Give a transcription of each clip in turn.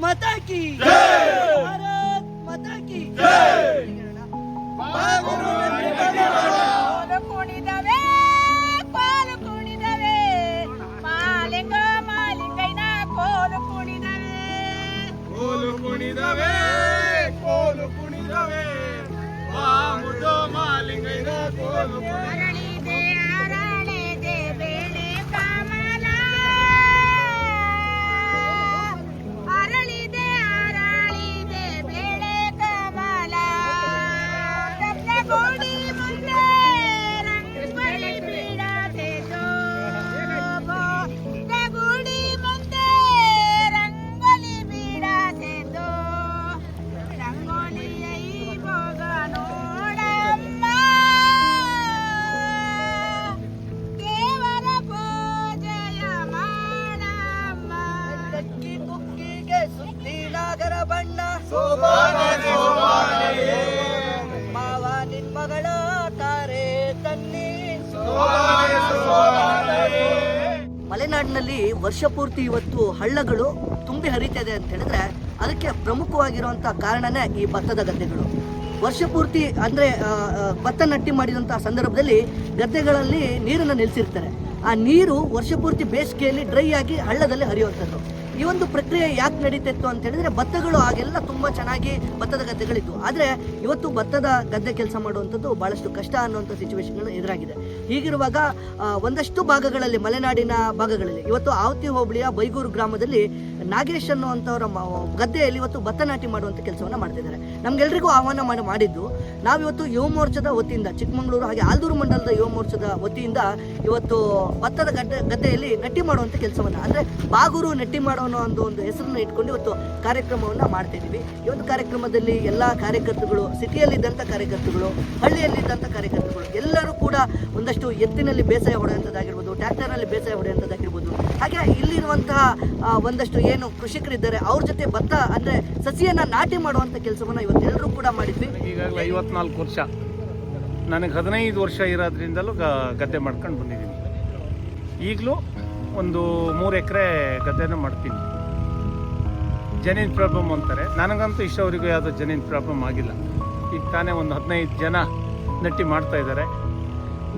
ಮಾತಾ ಕಿ ಭಾರತ್ ಮಾತಾ ಕಿ ಕೋಲು ಕುಣಿದವೆ ಕೋಲು ಕುಣಿದವೆ ಮಾಲಿಂಗ ಮಾಲಿಂಗೈನ ಕೋಲು ಕುಣಿದವೆ ನಾಗರ ಬಣ್ಣ ಸೋಬಾನೆ ಸೋಬಾನೆ ಮಾವ ನಿನ್ ಮಗಳ ತಾರೆ ತನ್ನಿ. ಮಲೆನಾಡಿನಲ್ಲಿ ವರ್ಷ ಪೂರ್ತಿ ಇವತ್ತು ಹಳ್ಳಗಳು ತುಂಬಿ ಹರಿತದೆ ಅಂತ ಹೇಳಿದ್ರೆ ಅದಕ್ಕೆ ಪ್ರಮುಖವಾಗಿರುವಂತ ಕಾರಣನೇ ಈ ಭತ್ತದ ಗದ್ದೆಗಳು. ವರ್ಷ ಪೂರ್ತಿ ಅಂದ್ರೆ ಭತ್ತ ನಟ್ಟಿ ಮಾಡಿದಂತಹ ಸಂದರ್ಭದಲ್ಲಿ ಗದ್ದೆಗಳಲ್ಲಿ ನೀರನ್ನು ನಿಲ್ಲಿಸಿರ್ತಾರೆ ಆ ನೀರು ವರ್ಷ ಪೂರ್ತಿ ಬೇಸಿಗೆಯಲ್ಲಿ ಡ್ರೈ ಆಗಿ ಹಳ್ಳದಲ್ಲಿ ಹರಿಯುವಂಥದ್ದು. ಈ ಒಂದು ಪ್ರಕ್ರಿಯೆ ಯಾಕೆ ನಡೀತಿತ್ತು ಅಂತ ಹೇಳಿದ್ರೆ ಭತ್ತಗಳು ಆಗೆಲ್ಲ ತುಂಬಾ ಚೆನ್ನಾಗಿ ಭತ್ತದ ಗದ್ದೆಗಳಿತ್ತು ಆದ್ರೆ ಇವತ್ತು ಭತ್ತದ ಗದ್ದೆ ಕೆಲಸ ಮಾಡುವಂಥದ್ದು ಬಹಳಷ್ಟು ಕಷ್ಟ ಅನ್ನುವಂಥ ಸಿಚುವೇಶನ್ಗಳು ಎದುರಾಗಿದೆ. ಹೀಗಿರುವಾಗ ಒಂದಷ್ಟು ಭಾಗಗಳಲ್ಲಿ ಮಲೆನಾಡಿನ ಭಾಗಗಳಲ್ಲಿ, ಇವತ್ತು ಆವತಿ ಹೋಬಳಿಯ ಬೈಗೂರು ಗ್ರಾಮದಲ್ಲಿ ನಾಗೇಶ್ ಅನ್ನುವಂಥವ್ರ ಗದ್ದೆಯಲ್ಲಿ ಇವತ್ತು ಭತ್ತ ನಾಟಿ ಮಾಡುವಂಥ ಕೆಲಸವನ್ನು ಮಾಡ್ತಿದ್ದಾರೆ. ನಮಗೆಲ್ಲರಿಗೂ ಆಹ್ವಾನ ಮಾಡಿ ಮಾಡಿದ್ದು, ನಾವಿವತ್ತು ಯುವ ಮೋರ್ಚಾದ ವತಿಯಿಂದ, ಚಿಕ್ಕಮಗಳೂರು ಹಾಗೆ ಆಲ್ದೂರು ಮಂಡಲದ ಯುವ ಮೋರ್ಚಾದ ವತಿಯಿಂದ ಇವತ್ತು ಭತ್ತದ ಗದ್ದೆ ಗದ್ದೆಯಲ್ಲಿ ನಟ್ಟಿ ಮಾಡುವಂಥ ಕೆಲಸವನ್ನು, ಅಂದರೆ ಬಾಗೂರು ನಟ್ಟಿ ಮಾಡೋ ಅನ್ನೋ ಒಂದು ಒಂದು ಹೆಸರನ್ನು ಇಟ್ಕೊಂಡು ಇವತ್ತು ಕಾರ್ಯಕ್ರಮವನ್ನು ಮಾಡ್ತಿದ್ದೀವಿ. ಇವತ್ತು ಕಾರ್ಯಕ್ರಮದಲ್ಲಿ ಎಲ್ಲ ಕಾರ್ಯಕರ್ತರುಗಳು ಸಿಟಿಯಲ್ಲಿದ್ದಂಥ ಕಾರ್ಯಕರ್ತರುಗಳು ಹಳ್ಳಿಯಲ್ಲಿದ್ದಂಥ ಕಾರ್ಯಕರ್ತರುಗಳು, ಎಲ್ಲರೂ ಕೂಡ ಒಂದಷ್ಟು ಎತ್ತಿನಲ್ಲಿ ಬೇಸಾಯ ಹೊಡೆಯುವಂಥದ್ದಾಗಿರ್ಬೋದು ಟ್ರ್ಯಾಕ್ಟರ್ನಲ್ಲಿ ಬೇಸಾಯ ಹೊಡೆಯುವಂಥದ್ದಾಗಿರ್ಬೋದು ಹಾಗೆ ಇಲ್ಲಿರುವಂತಹ ಒಂದಷ್ಟು ಏನು ಕೃಷಿಕರಿದ್ದಾರೆ, ಅವ್ರ ಜೊತೆ ಭತ್ತ ಅಂದ್ರೆ ಸಸಿಯನ್ನ ನಾಟಿ ಮಾಡುವಂಥ ಕೆಲಸವನ್ನ ಇವತ್ತೆಲ್ಲರೂ ಕೂಡ ಮಾಡಿದ್ವಿ. ಈಗಾಗಲೇ ಐವತ್ನಾಲ್ಕು ವರ್ಷ. ನನಗೆ ಹದಿನೈದು ವರ್ಷ ಇರೋದ್ರಿಂದಲೂ ಗದ್ದೆ ಮಾಡ್ಕೊಂಡು ಬಂದಿದ್ದೀನಿ. ಈಗಲೂ ಒಂದು ಮೂರು ಎಕರೆ ಗದ್ದೆನ ಮಾಡ್ತೀನಿ. ಜನಿನ್ ಪ್ರಾಬ್ಲಮ್ ಅಂತಾರೆ. ನನಗಂತೂ ಇಷ್ಟವರಿಗೂ ಯಾವುದೋ ಜನಿನ್ ಪ್ರಾಬ್ಲಮ್ ಆಗಿಲ್ಲ. ಈಗ ತಾನೇ ಒಂದು ಹದಿನೈದು ಜನ ನಟ್ಟಿ ಮಾಡ್ತಾ ಇದ್ದಾರೆ.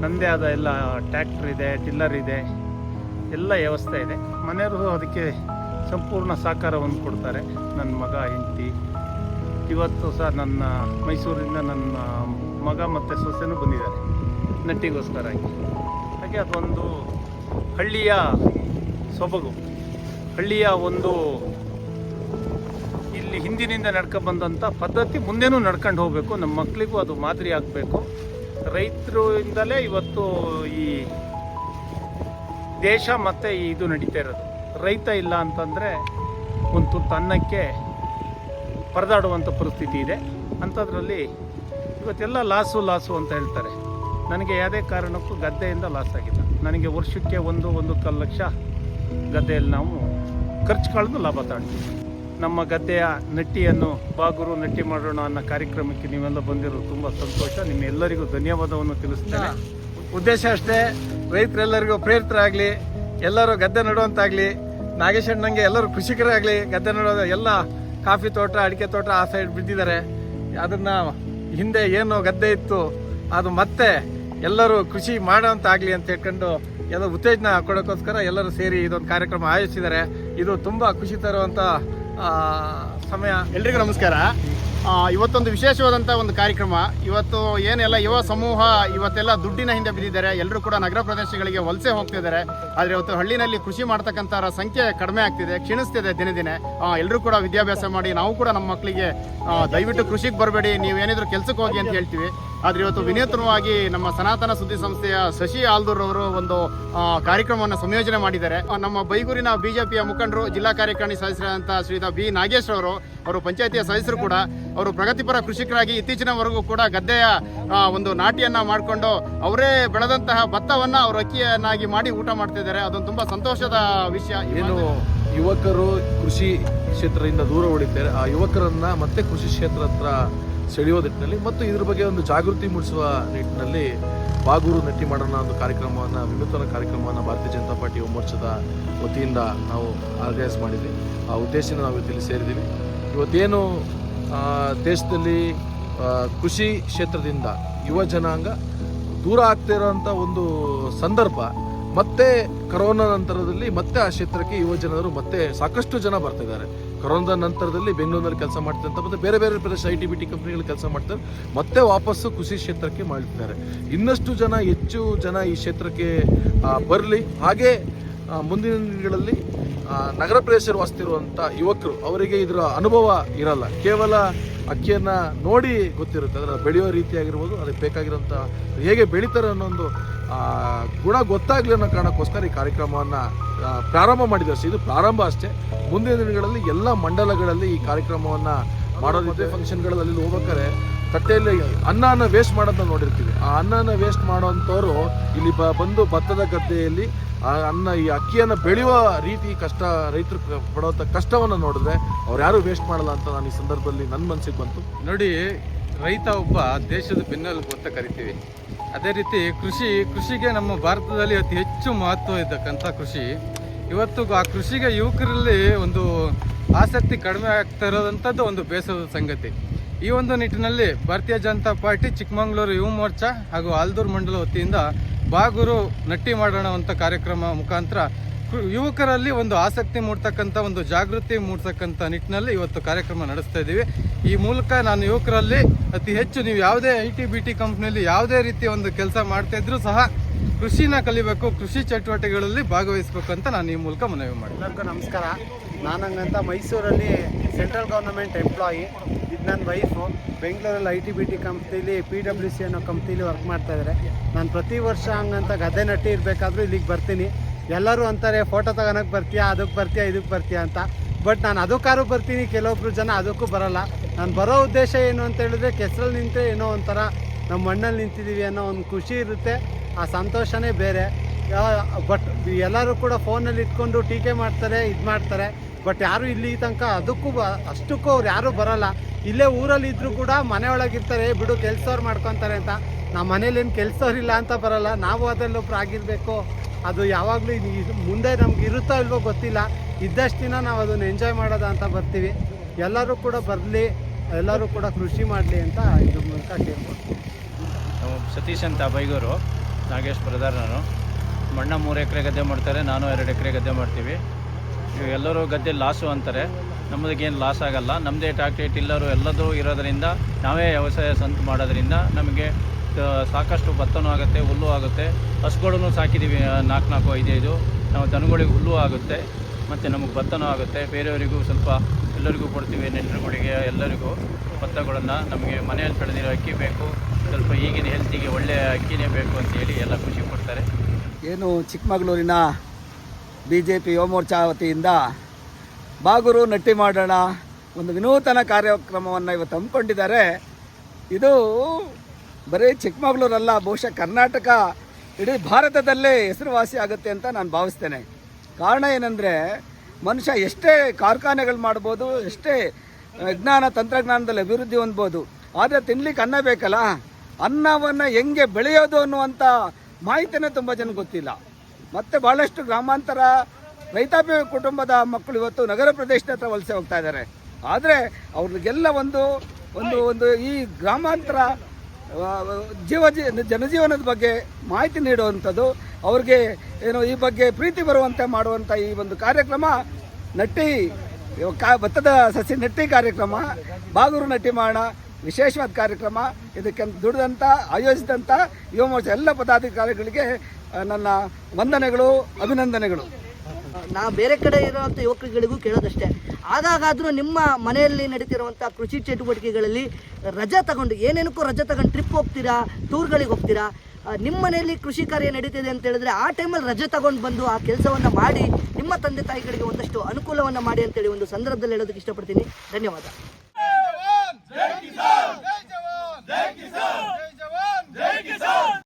ನನ್ನದೇ ಆದ ಎಲ್ಲ ಟ್ಯಾಕ್ಟ್ರ್ ಇದೆ, ಟಿಲ್ಲರ್ ಇದೆ, ಎಲ್ಲ ವ್ಯವಸ್ಥೆ ಇದೆ. ಮನೆಯವರು ಅದಕ್ಕೆ ಸಂಪೂರ್ಣ ಸಹಕಾರವನ್ನು ಕೊಡ್ತಾರೆ ನನ್ನ ಮಗ, ಹೆಂಡತಿ. ಇವತ್ತು ಸಹ ನನ್ನ ಮೈಸೂರಿಂದ ನನ್ನ ಮಗ ಮತ್ತು ಸೊಸೆನೂ ಬಂದಿದ್ದಾರೆ. ನಟ್ಟಿಗೋಸ್ಕರ ಆಗಿ ಹಾಗೆ ಅದೊಂದು ಹಳ್ಳಿಯ ಸೊಬಗು. ಹಳ್ಳಿಯ ಒಂದು ಇಲ್ಲಿ ಹಿಂದಿನಿಂದ ನಡ್ಕೊಂಡು ಬಂದಂಥ ಪದ್ಧತಿ ಮುಂದೆನೂ ನಡ್ಕೊಂಡು ಹೋಗಬೇಕು. ನಮ್ಮ ಮಕ್ಕಳಿಗೂ ಅದು ಮಾದರಿ ಆಗಬೇಕು. ರೈತರಿಂದಲೇ ಇವತ್ತು ಈ ದೇಶ ಮತ್ತು ಇದು ನಡೀತಾ ಇರೋದು. ರೈತ ಇಲ್ಲ ಅಂತಂದರೆ ಒಂದು ತುತ್ತು ಅನ್ನಕ್ಕೆ ಪರದಾಡುವಂಥ ಪರಿಸ್ಥಿತಿ ಇದೆ. ಅಂಥದ್ರಲ್ಲಿ ಇವತ್ತೆಲ್ಲ ಲಾಸು ಲಾಸು ಅಂತ ಹೇಳ್ತಾರೆ. ನನಗೆ ಯಾವುದೇ ಕಾರಣಕ್ಕೂ ಗದ್ದೆಯಿಂದ ಲಾಸ್ ಆಗಿಲ್ಲ. ನನಗೆ ವರ್ಷಕ್ಕೆ ಒಂದು ಒಂದು ಕಲ್ ಲಕ್ಷ ಗದ್ದೆಯಲ್ಲಿ ನಾವು ಖರ್ಚು ಕಳೆದು ಲಾಭ ತಾಳ್ತೀವಿ ನಮ್ಮ ಗದ್ದೆಯ ನಟ್ಟಿಯನ್ನು ಬಾಗುರು ನಟ್ಟಿ ಮಾಡೋಣ ಅನ್ನೋ ಕಾರ್ಯಕ್ರಮಕ್ಕೆ ನೀವೆಲ್ಲ ಬಂದಿರೋದು ತುಂಬ ಸಂತೋಷ. ನಿಮ್ಮೆಲ್ಲರಿಗೂ ಧನ್ಯವಾದವನ್ನು ತಿಳಿಸ್ತೇನೆ. ಉದ್ದೇಶ ಅಷ್ಟೇ ರೈತರೆಲ್ಲರಿಗೂ ಪ್ರೇರಿತರಾಗಲಿ ಎಲ್ಲರೂ ಗದ್ದೆ ನಡುವಂತಾಗಲಿ ನಾಗೇಶ್ ಅಣ್ಣಂಗೆ ಎಲ್ಲರೂ ಕೃಷಿಕರಾಗಲಿ ಗದ್ದೆ ನೋಡೋದು ಎಲ್ಲ ಕಾಫಿ ತೋಟ, ಅಡಿಕೆ ತೋಟ ಆ ಸೈಡ್ ಬಿದ್ದಿದ್ದಾರೆ. ಅದನ್ನ ಹಿಂದೆ ಏನು ಗದ್ದೆ ಇತ್ತು, ಅದು ಮತ್ತೆ ಎಲ್ಲರೂ ಕೃಷಿ ಮಾಡೋಂತಾಗಲಿ ಅಂತ ಹೇಳ್ಕೊಂಡು ಎಲ್ಲ ಉತ್ತೇಜನ ಕೊಡೋಕ್ಕೋಸ್ಕರ ಎಲ್ಲರೂ ಸೇರಿ ಇದೊಂದು ಕಾರ್ಯಕ್ರಮ ಆಯೋಜಿಸಿದ್ದಾರೆ. ಇದು ತುಂಬ ಖುಷಿ ತರುವಂಥ ಸಮಯ. ಎಲ್ರಿಗೂ ನಮಸ್ಕಾರ. ಇವತ್ತೊಂದು ವಿಶೇಷವಾದಂಥ ಒಂದು ಕಾರ್ಯಕ್ರಮ. ಇವತ್ತು ಏನೆಲ್ಲ ಯುವ ಸಮೂಹ ಇವತ್ತೆಲ್ಲ ದುಡ್ಡಿನ ಹಿಂದೆ ಬಿದ್ದಿದ್ದಾರೆ ಎಲ್ಲರೂ ಕೂಡ ನಗರ ಪ್ರದೇಶಗಳಿಗೆ ವಲಸೆ ಹೋಗ್ತಿದ್ದಾರೆ ಆದರೆ ಇವತ್ತು ಹಳ್ಳಿನಲ್ಲಿ ಕೃಷಿ ಮಾಡ್ತಕ್ಕಂಥರ ಸಂಖ್ಯೆ ಕಡಿಮೆ ಆಗ್ತಿದೆ, ಕ್ಷೀಣಿಸ್ತಿದೆ ದಿನ ದಿನೇ ಎಲ್ಲರೂ ಕೂಡ ವಿದ್ಯಾಭ್ಯಾಸ ಮಾಡಿ, ನಾವು ಕೂಡ ನಮ್ಮ ಮಕ್ಕಳಿಗೆ ದಯವಿಟ್ಟು ಕೃಷಿಗೆ ಬರಬೇಡಿ ನೀವು ಏನಿದ್ರು ಕೆಲಸಕ್ಕೆ ಹೋಗಿ ಅಂತ ಹೇಳ್ತೀವಿ. ಆದರೆ ಇವತ್ತು ವಿನೂತನವಾಗಿ ನಮ್ಮ ಸನಾತನ ಸುದ್ದಿ ಸಂಸ್ಥೆಯ ಶಶಿ ಆಲ್ದೂರ್ ಅವರು ಒಂದು ಕಾರ್ಯಕ್ರಮವನ್ನು ಸಂಯೋಜನೆ ಮಾಡಿದ್ದಾರೆ. ನಮ್ಮ ಬೈಗೂರಿನ ಬಿಜೆಪಿಯ ಮುಖಂಡರು, ಜಿಲ್ಲಾ ಕಾರ್ಯಕಾರಿಣಿ ಸದಸ್ಯರಾದಂಥ ಶ್ರೀಯುತ ಬಿ ನಾಗೇಶ್ ಅವರು ಅವರು ಪಂಚಾಯತಿಯ ಸದಸ್ಯರು ಕೂಡ ಅವರು ಪ್ರಗತಿಪರ ಕೃಷಿಕರಾಗಿ ಇತ್ತೀಚಿನವರೆಗೂ ಕೂಡ ಗದ್ದೆಯ ಒಂದು ನಾಟಿಯನ್ನ ಮಾಡಿಕೊಂಡು ಅವರೇ ಬೆಳೆದಂತಹ ಭತ್ತವನ್ನ ಅವರು ಅಕ್ಕಿಯನ್ನಾಗಿ ಮಾಡಿ ಊಟ ಮಾಡ್ತಿದ್ದಾರೆ ಅದೊಂದು ತುಂಬಾ ಸಂತೋಷದ ವಿಷಯ ಏನು ಯುವಕರು ಕೃಷಿ ಕ್ಷೇತ್ರದಿಂದ ದೂರ ಉಳಿತಾರೆ. ಆ ಯುವಕರನ್ನ ಮತ್ತೆ ಕೃಷಿ ಕ್ಷೇತ್ರ ಹತ್ರ ಸೆಳೆಯೋದಿಟ್ಟಿನಲ್ಲಿ ಮತ್ತು ಇದ್ರ ಬಗ್ಗೆ ಒಂದು ಜಾಗೃತಿ ಮೂಡಿಸುವ ನಿಟ್ಟಿನಲ್ಲಿ ಬಾಗೂರು ನಟ್ಟಿ ಮಾಡೋಣ ಒಂದು ಕಾರ್ಯಕ್ರಮವನ್ನು ವಿನೂತನ ಕಾರ್ಯಕ್ರಮವನ್ನು ಭಾರತೀಯ ಜನತಾ ಪಾರ್ಟಿ ಒಮ್ಮೋರ್ಚದ ಮೋರ್ಚಾದ ವತಿಯಿಂದ ನಾವು ಆರ್ಗನೈಸ್ ಮಾಡಿದ್ವಿ. ಆ ಉದ್ದೇಶನ ನಾವು ಇವತ್ತಿಲ್ಲಿ ಸೇರಿದ್ದೀವಿ. ಇವತ್ತೇನು ದೇಶದಲ್ಲಿ ಕೃಷಿ ಕ್ಷೇತ್ರದಿಂದ ಯುವ ಜನಾಂಗ ದೂರ ಆಗ್ತಿರೋಂಥ ಒಂದು ಸಂದರ್ಭ. ಮತ್ತೆ ಕರೋನಾ ನಂತರದಲ್ಲಿ ಮತ್ತೆ ಆ ಕ್ಷೇತ್ರಕ್ಕೆ ಯುವ ಜನರು ಮತ್ತೆ ಸಾಕಷ್ಟು ಜನ ಬರ್ತಾ ಇದ್ದಾರೆ. ಕರೋನಾ ನಂತರದಲ್ಲಿ ಬೆಂಗಳೂರಿನಲ್ಲಿ ಕೆಲಸ ಮಾಡ್ತಿದ್ದಂಥ ಮತ್ತೆ ಬೇರೆ ಬೇರೆ ಪ್ರದೇಶ ಐ ಟಿ ಬಿ ಟಿ ಕಂಪ್ನಿಗಳು ಕೆಲಸ ಮಾಡ್ತಾರೆ. ಮತ್ತೆ ವಾಪಸ್ಸು ಕೃಷಿ ಕ್ಷೇತ್ರಕ್ಕೆ ಮಾಡ್ತಾರೆ ಇನ್ನಷ್ಟು ಜನ, ಹೆಚ್ಚು ಜನ ಈ ಕ್ಷೇತ್ರಕ್ಕೆ ಬರಲಿ. ಹಾಗೆ ಮುಂದಿನ ದಿನಗಳಲ್ಲಿ ನಗರ ಪ್ರದೇಶದಲ್ಲಿ ವಾಸಿತಿರುವಂಥ ಯುವಕರು, ಅವರಿಗೆ ಇದರ ಅನುಭವ ಇರಲ್ಲ. ಕೇವಲ ಅಕ್ಕಿಯನ್ನು ನೋಡಿ ಗೊತ್ತಿರುತ್ತೆ. ಅದರ ಬೆಳೆಯೋ ರೀತಿ ಆಗಿರ್ಬೋದು, ಅದಕ್ಕೆ ಬೇಕಾಗಿರೋಂಥ ಹೇಗೆ ಬೆಳೀತಾರೆ ಅನ್ನೋ ಒಂದು ಗುಣ ಗೊತ್ತಾಗಲಿ ಅನ್ನೋ ಕಾರಣಕ್ಕೋಸ್ಕರ ಈ ಕಾರ್ಯಕ್ರಮವನ್ನು ಪ್ರಾರಂಭ ಮಾಡಿದ್ದಾರೆ. ಇದು ಪ್ರಾರಂಭ ಅಷ್ಟೇ. ಮುಂದಿನ ದಿನಗಳಲ್ಲಿ ಎಲ್ಲ ಮಂಡಲಗಳಲ್ಲಿ ಈ ಕಾರ್ಯಕ್ರಮವನ್ನು ಮಾಡೋದಿದೆ ಫಂಕ್ಷನ್ಗಳಲ್ಲಿ ಅಲ್ಲಿ ಹೋಗ್ಬೇಕಾದ್ರೆ ತಟ್ಟೆಯಲ್ಲಿ ಅನ್ನನ ವೇಸ್ಟ್ ಮಾಡೋದನ್ನ ನೋಡಿರ್ತೀವಿ. ಆ ಅನ್ನನ ವೇಸ್ಟ್ ಮಾಡೋವಂಥವ್ರು ಇಲ್ಲಿ ಬ ಬಂದು ಭತ್ತದ ಗದ್ದೆಯಲ್ಲಿ ಆ ಅನ್ನ, ಈ ಅಕ್ಕಿಯನ್ನು ಬೆಳೆಯುವ ರೀತಿ ಕಷ್ಟ, ರೈತರು ಪಡೋಂಥ ಕಷ್ಟವನ್ನು ನೋಡಿದ್ರೆ ಅವ್ರು ಯಾರು ವೇಸ್ಟ್ ಮಾಡಲ್ಲ ಅಂತ ನಾನು ಈ ಸಂದರ್ಭದಲ್ಲಿ ನನ್ನ ಮನಸ್ಸಿಗೆ ಬಂತು. ನೋಡಿ, ರೈತ ಒಬ್ಬ ದೇಶದ ಬೆನ್ನೆಲುಬು ಅಂತ ಕರಿತೀವಿ. ಅದೇ ರೀತಿ ಕೃಷಿ, ಕೃಷಿಗೆ ನಮ್ಮ ಭಾರತದಲ್ಲಿ ಅತಿ ಹೆಚ್ಚು ಮಹತ್ವ ಇದ್ದಕ್ಕಂಥ ಕೃಷಿ ಇವತ್ತು ಆ ಕೃಷಿಗೆ ಯುವಕರಲ್ಲಿ ಒಂದು ಆಸಕ್ತಿ ಕಡಿಮೆ ಆಗ್ತಾ ಇರೋದಂಥದ್ದು ಒಂದು ಬೇಸರದ ಸಂಗತಿ. ಈ ಒಂದು ನಿಟ್ಟಿನಲ್ಲಿ ಭಾರತೀಯ ಜನತಾ ಪಾರ್ಟಿ, ಚಿಕ್ಕಮಗಳೂರು ಯುವ ಮೋರ್ಚಾ ಹಾಗೂ ಆಲ್ದೂರು ಮಂಡಲ ವತಿಯಿಂದ ಬಾಗೂರು ನಟ್ಟಿ ಮಾಡೋಣ ಅಂತ ಕಾರ್ಯಕ್ರಮ ಮುಖಾಂತರ ಯುವಕರಲ್ಲಿ ಒಂದು ಆಸಕ್ತಿ ಮೂಡ್ತಕ್ಕಂಥ, ಒಂದು ಜಾಗೃತಿ ಮೂಡ್ತಕ್ಕಂಥ ನಿಟ್ಟಿನಲ್ಲಿ ಇವತ್ತು ಕಾರ್ಯಕ್ರಮ ನಡೆಸ್ತಾ ಇದ್ದೀವಿ. ಈ ಮೂಲಕ ನಾನು ಯುವಕರಲ್ಲಿ ಅತಿ ಹೆಚ್ಚು ನೀವು ಯಾವುದೇ ಐ ಟಿ, ಬಿ ಟಿ ಕಂಪ್ನಿಯಲ್ಲಿ ಯಾವುದೇ ರೀತಿಯ ಒಂದು ಕೆಲಸ ಮಾಡ್ತಾ ಇದ್ರೂ ಸಹ ಕೃಷಿನ ಕಲಿಬೇಕು, ಕೃಷಿ ಚಟುವಟಿಕೆಗಳಲ್ಲಿ ಭಾಗವಹಿಸಬೇಕು ಅಂತ ನಾನು ಈ ಮೂಲಕ ಮನವಿ ಮಾಡಿ ಎಲ್ಲರಿಗೂ ನಮಸ್ಕಾರ. ನಾನಂಗಂತ ಮೈಸೂರಲ್ಲಿ ಸೆಂಟ್ರಲ್ ಗೌರ್ನಮೆಂಟ್ ಎಂಪ್ಲಾಯಿ, ಇದು ನನ್ನ ವೈಫು. ಬೆಂಗಳೂರಲ್ಲಿ ಐ ಟಿ ಬಿ ಟಿ ಕಂಪ್ನಿಲಿ, ಪಿ ಡಬ್ಲ್ಯೂ ಸಿ ಅನ್ನೋ ಕಂಪ್ನಿಲಿ ವರ್ಕ್ ಮಾಡ್ತಾ ಇದ್ದಾರೆ ನಾನು ಪ್ರತಿ ವರ್ಷ ಹಂಗಂತ ಗದ್ದೆ ನಟ್ಟಿ ಇರಬೇಕಾದ್ರೂ ಇಲ್ಲಿಗೆ ಬರ್ತೀನಿ. ಎಲ್ಲರೂ ಅಂತಾರೆ, ಫೋಟೋ ತಗೋಣಕ್ಕೆ ಬರ್ತೀಯಾ ಅದಕ್ಕೆ ಬರ್ತೀಯಾ ಇದಕ್ಕೆ ಬರ್ತೀಯಾ ಅಂತ. ಬಟ್ ನಾನು ಅದಕ್ಕಾರು ಬರ್ತೀನಿ, ಕೆಲವೊಬ್ರು ಜನ ಅದಕ್ಕೂ ಬರಲ್ಲ. ನಾನು ಬರೋ ಉದ್ದೇಶ ಏನು ಅಂತ ಹೇಳಿದ್ರೆ, ಕೆಸರಲ್ಲಿ ನಿಂತರೆ ಏನೋ ಒಂಥರ ನಮ್ಮ ಮಣ್ಣಲ್ಲಿ ನಿಂತಿದ್ದೀವಿ ಅನ್ನೋ ಒಂದು ಖುಷಿ ಇರುತ್ತೆ. ಆ ಸಂತೋಷನೇ ಬೇರೆ. ಬಟ್ ಎಲ್ಲರೂ ಕೂಡ ಫೋನಲ್ಲಿ ಇಟ್ಕೊಂಡು ಟೀಕೆ ಮಾಡ್ತಾರೆ, ಇದು ಮಾಡ್ತಾರೆ. ಬಟ್ ಯಾರು ಇಲ್ಲಿ ತನಕ ಅದಕ್ಕೂ ಅಷ್ಟಕ್ಕೂ ಅವ್ರು ಯಾರೂ ಬರಲ್ಲ. ಇಲ್ಲೇ ಊರಲ್ಲಿ ಇದ್ರೂ ಕೂಡ ಮನೆಯೊಳಗಿರ್ತಾರೆ ಬಿಡು ಕೆಲಸವ್ರು ಮಾಡ್ಕೊತಾರೆ ಅಂತ. ನಮ್ಮ ಮನೇಲಿ ಏನು ಇಲ್ಲ ಅಂತ ಬರಲ್ಲ. ನಾವು ಅದರಲ್ಲಿ ಒಬ್ಬರು ಆಗಿರಬೇಕು. ಅದು ಯಾವಾಗಲೂ ಮುಂದೆ ನಮ್ಗೆ ಇರುತ್ತೋ ಇಲ್ವೋ ಗೊತ್ತಿಲ್ಲ. ಇದ್ದಷ್ಟು ದಿನ ನಾವು ಅದನ್ನು ಎಂಜಾಯ್ ಮಾಡೋದ ಅಂತ ಬರ್ತೀವಿ. ಎಲ್ಲರೂ ಕೂಡ ಬರಲಿ, ಎಲ್ಲರೂ ಕೂಡ ಕೃಷಿ ಮಾಡಲಿ ಅಂತ ಇದ್ರ ಮೂಲಕ ಕೇಳ್ಬೋದು ಸತೀಶ್ ಅಂತ ಬೈಗೂರು. ನಾಗೇಶ್ ಬ್ರದರ್ ನಾನು. ಮಣ್ಣ ಮೂರು ಎಕರೆ ಗದ್ದೆ ಮಾಡ್ತಾರೆ, ನಾನು ಎರಡು ಎಕರೆ ಗದ್ದೆ ಮಾಡ್ತೀವಿ. ಎಲ್ಲರೂ ಗದ್ದೆ ಲಾಸು ಅಂತಾರೆ. ನಮ್ಮದಕ್ಕೇನು ಲಾಸ್ ಆಗಲ್ಲ. ನಮ್ಮದೇ ಟ್ಯಾಕ್ಟ್ರಿ ಟಿಲ್ಲರು ಎಲ್ಲದೂ ಇರೋದರಿಂದ, ನಾವೇ ವ್ಯವಸಾಯ ಸಂತ ಮಾಡೋದರಿಂದ ನಮಗೆ ಸಾಕಷ್ಟು ಭತ್ತನೂ ಆಗುತ್ತೆ, ಹುಲ್ಲು ಆಗುತ್ತೆ. ಹಸುಗಳನ್ನು ಸಾಕಿದ್ದೀವಿ ನಾಲ್ಕು ನಾಲ್ಕು ಐದೈದು ನಾವು ದನಗಳಿಗೆ ಹುಲ್ಲು ಆಗುತ್ತೆ. ಮತ್ತು ನಮಗೆ ಭತ್ತನೂ ಆಗುತ್ತೆ. ಬೇರೆಯವರಿಗೂ ಸ್ವಲ್ಪ ಎಲ್ಲರಿಗೂ ಕೊಡ್ತೀವಿ, ನೆಂಟರುಗಳಿಗೆ, ಎಲ್ಲರಿಗೂ ಭತ್ತಗಳನ್ನು ನಮಗೆ ಮನೆಯಲ್ಲಿ ಬೆಳೆದಿರೋ ಅಕ್ಕಿ ಬೇಕು, ಸ್ವಲ್ಪ ಈಗಿನ ಹೆಲ್ತಿಗೆ ಒಳ್ಳೆಯ ಅಕ್ಕಿನೇ ಬೇಕು ಅಂತೇಳಿ ಎಲ್ಲ ಖುಷಿ ಕೊಡ್ತಾರೆ ಏನು ಚಿಕ್ಕಮಗಳೂರಿನ ಬಿ ಜೆ ಪಿ ಯುವಮೋರ್ಚಾ ವತಿಯಿಂದ ಬಾಗೂರು ನಟ್ಟಿ ಮಾಡೋಣ ಒಂದು ವಿನೂತನ ಕಾರ್ಯಕ್ರಮವನ್ನು ಇವತ್ತು ಹಮ್ಮಿಕೊಂಡಿದ್ದಾರೆ. ಇದು ಬರೀ ಚಿಕ್ಕಮಗಳೂರಲ್ಲ, ಬಹುಶಃ ಕರ್ನಾಟಕ ಇಡೀ ಭಾರತದಲ್ಲೇ ಹೆಸರುವಾಸಿ ಆಗುತ್ತೆ ಅಂತ ನಾನು ಭಾವಿಸ್ತೇನೆ. ಕಾರಣ ಏನಂದರೆ, ಮನುಷ್ಯ ಎಷ್ಟೇ ಕಾರ್ಖಾನೆಗಳು ಮಾಡ್ಬೋದು, ಎಷ್ಟೇ ವಿಜ್ಞಾನ ತಂತ್ರಜ್ಞಾನದಲ್ಲಿ ಅಭಿವೃದ್ಧಿ ಹೊಂದ್ಬೋದು, ಆದರೆ ತಿನ್ಲಿಕ್ಕೆ ಅನ್ನ ಬೇಕಲ್ಲ? ಅನ್ನವನ್ನು ಹೆಂಗೆ ಬೆಳೆಯೋದು ಅನ್ನುವಂಥ ಮಾಹಿತಿನೇ ತುಂಬ ಜನ ಗೊತ್ತಿಲ್ಲ. ಮತ್ತು ಭಾಳಷ್ಟು ಗ್ರಾಮಾಂತರ ರೈತಾಪಿ ಕುಟುಂಬದ ಮಕ್ಕಳು ಇವತ್ತು ನಗರ ಪ್ರದೇಶದ ಹತ್ರ ವಲಸೆ ಹೋಗ್ತಾ ಇದ್ದಾರೆ ಆದರೆ ಅವ್ರಿಗೆಲ್ಲ ಒಂದು ಒಂದು ಒಂದು ಈ ಗ್ರಾಮಾಂತರ ಜೀವ ಜನಜೀವನದ ಬಗ್ಗೆ ಮಾಹಿತಿ ನೀಡುವಂಥದ್ದು, ಅವ್ರಿಗೆ ಏನು ಈ ಬಗ್ಗೆ ಪ್ರೀತಿ ಬರುವಂತೆ ಮಾಡುವಂಥ ಈ ಒಂದು ಕಾರ್ಯಕ್ರಮ ನಟ್ಟಿ ಕಾ, ಭತ್ತದ ಸಸಿ ನಟ್ಟಿ ಕಾರ್ಯಕ್ರಮ, ಬಾಗೂರು ನಟ್ಟಿ ಮಾಡ ವಿಶೇಷವಾದ ಕಾರ್ಯಕ್ರಮ, ಇದಕ್ಕೆ ದುಡಿದಂಥ, ಆಯೋಜಿಸಿದಂಥ ಯುವ ಮೋರ್ಚಾ ಎಲ್ಲ ಪದಾಧಿಕಾರಿಗಳಿಗೆ ನನ್ನ ವಂದನೆಗಳು, ಅಭಿನಂದನೆಗಳು. ನಾ ಬೇರೆ ಕಡೆ ಇರುವಂಥ ಯುವಕರುಗಳಿಗೂ ಕೇಳೋದಷ್ಟೇ. ಆದಾಗಾದರೂ ನಿಮ್ಮ ಮನೆಯಲ್ಲಿ ನಡೀತಿರುವಂಥ ಕೃಷಿ ಚಟುವಟಿಕೆಗಳಲ್ಲಿ ರಜಾ ತಗೊಂಡು, ಏನೇನಕ್ಕೂ ರಜಾ ತಗೊಂಡು ಟ್ರಿಪ್ ಹೋಗ್ತೀರಾ ಟೂರ್ಗಳಿಗೆ ಹೋಗ್ತೀರಾ? ನಿಮ್ಮ ಮನೆಯಲ್ಲಿ ಕೃಷಿ ಕಾರ್ಯ ನಡೀತಿದೆ ಅಂತ ಹೇಳಿದ್ರೆ ಆ ಟೈಮಲ್ಲಿ ರಜೆ ತಗೊಂಡು ಬಂದು ಆ ಕೆಲಸವನ್ನು ಮಾಡಿ, ನಿಮ್ಮ ತಂದೆ ತಾಯಿಗಳಿಗೆ ಒಂದಷ್ಟು ಅನುಕೂಲವನ್ನು ಮಾಡಿ ಅಂತೇಳಿ ಒಂದು ಸಂದರ್ಭದಲ್ಲಿ ಹೇಳೋದಕ್ಕೆ ಇಷ್ಟಪಡ್ತೀನಿ. ಧನ್ಯವಾದ.